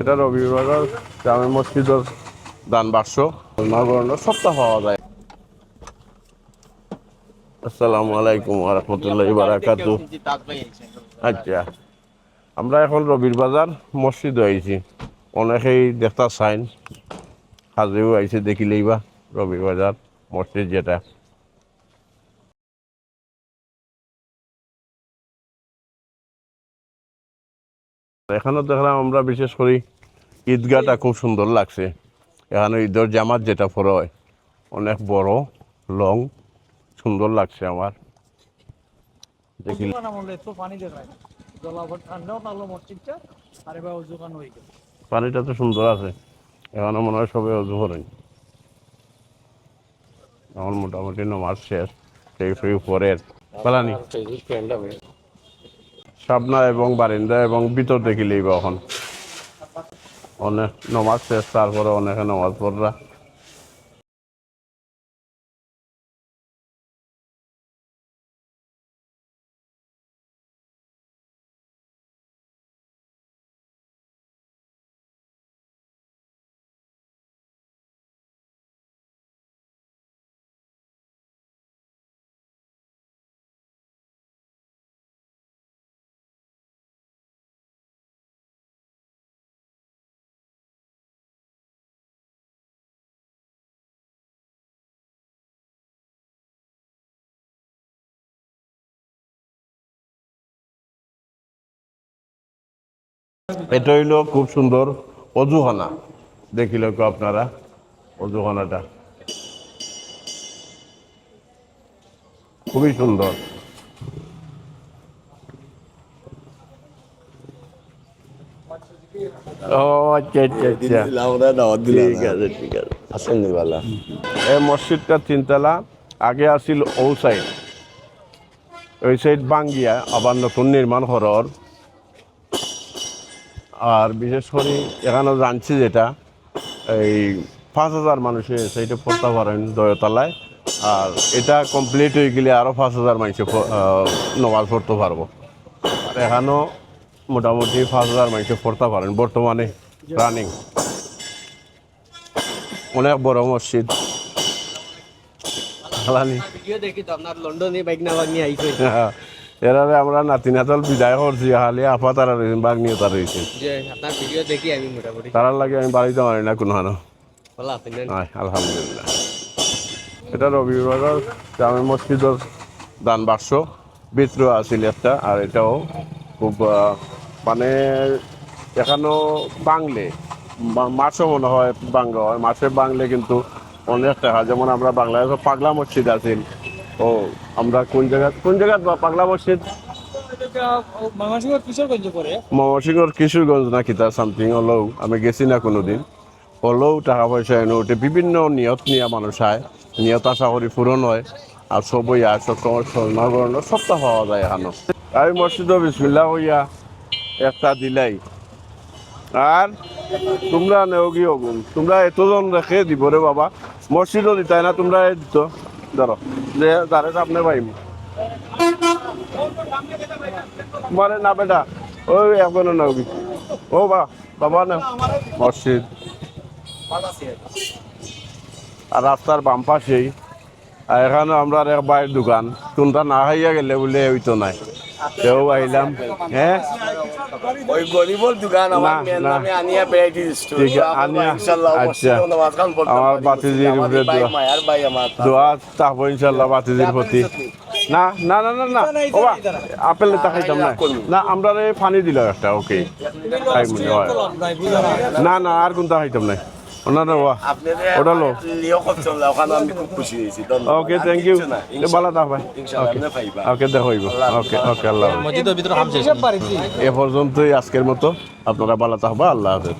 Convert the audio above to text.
এটা রবিবার জামে মসজিদের দান বাক্স। নগরণ্য সপ্তাহ পাওয়া যায়। আসসালামু আলাইকুম রহমতুল্লাহ বারাকাতু আচ্ছা আমরা এখন রবির বাজার মসজিদ হয়েছি অনেকেই দেখতা সাইন হাজিও আইছে, দেখিলেই বা রবির বাজার মসজিদ যেটা। এখানে দেখলাম আমরা বিশেষ করি ঈদগাহটা খুব সুন্দর লাগছে। এখানে ঈদের জামাত যেটা পরে হয় অনেক বড় লং সুন্দর লাগছে আমার। দেখি। পানিটা তো সুন্দর আছে। এখানে মনে হয় সবাই অজু করেন এখন মোটামুটি নমাজ শেষ সেই ফ্রি পরের পালানি সাবনা এবং বারিন্দা এবং ভিতর দেখিলেই বা এখন। অনেক নমাজ শেষ, তারপরে অনেকে নমাজ পড়রা এটা হইল খুব সুন্দর অজুখানা দেখিল আপনারা? অজুখানাটা খুবই সুন্দর। আচ্ছা আচ্ছা আচ্ছা। মসজিদটা তিনতলা আগে ও সাইড। ওই সাইড বাঙ্গিয়া আবার নতুন নির্মাণ হরর। আর বিশেষ করে এখানে জানছি যেটা এই পাঁচ হাজার মানুষের সেইটা পড়তে পারেন দয়তলায় আর এটা কমপ্লিট হয়ে গেলে আরও পাঁচ হাজার মানুষে নমাজ পড়তে পারব আর এখানেও মোটামুটি পাঁচ হাজার মানুষে পড়তে পারেন বর্তমানে রানিং অনেক বড় মসজিদ। দেখি তো আপনার লন্ডনে বাইক না নিয়ে আইছে। এরারে আমরা নাতি নাতল বিদায় করছি হালি আপা তারা রয়েছেন বাঘ নিয়ে তারা রয়েছেন। তারার লাগে আমি বাড়িতে পারি না কোনো হানো আলহামদুলিল্লাহ। এটা রবিবার জামে মসজিদের দান বাক্স ভিতরে আছিল একটা আর এটাও খুব মানে এখানেও বাংলে মাছও মনে হয় বাংলা হয় মাছে বাংলে কিন্তু অনেক টাকা। যেমন আমরা বাংলাদেশে পাগলা মসজিদ আছিল ও আমরা কোন জায়গা কোন জায়গা? পাগলা মসজিদ? ময়মনসিংহর কিশোরগঞ্জ না কিতা সামথিং হলেও আমি গেছি না কোনোদিন। হলেও টাকা পয়সা এনে ওঠে বিভিন্ন নিয়ত নিয়ে মানুষ আয়। নিয়ত আশা করি পূরণ হয়। আর সবই আয় সব সময় স্বর্ণগরণ সবটা পাওয়া যায় এখানে। আমি মসজিদ বিসমিল্লা হইয়া একটা দিলাই। আর তোমরা নেও কি অগুন তোমরা এতজন রেখে দিব রে বাবা। মসজিদও দিতাই না তোমরা দিত। ধরো। যে তারে সামনে পাইম। বলে, না বেটা ওই এখন না ও বা, বাবা না। মসজিদ। আর রাস্তার বাম পাশেই। আর এখানে আমরা এক বাইরের দোকান। কোনটা না হইয়া গেলে বলে, ওই তো নাই। কেউ আইলাম হ্যাঁ ওই গরিবর দোকান আমার না, মেন না। নামে আনিয়া স্টোর আনিয়া, আচ্ছা। আমার বাতিজির উপরে দোয়া। মায়ার ভাই আমার দোয়া থাকব ইনশাল্লাহ বাতিজির প্রতি না না না না না ও আপেল তা খাইতাম না না আমরা পানি দিল একটা ওকে মনে হয় না না আর কোনটা খাইতাম না না না ওয়া ওটা লো ওকে থ্যাংক ইউ ভালো থাক ভাই ওকে দেখো ওকে ওকে আল্লাহ এ পর্যন্তই আজকের মতো। আপনারা ভালো থাকবা আল্লাহ হাফেজ।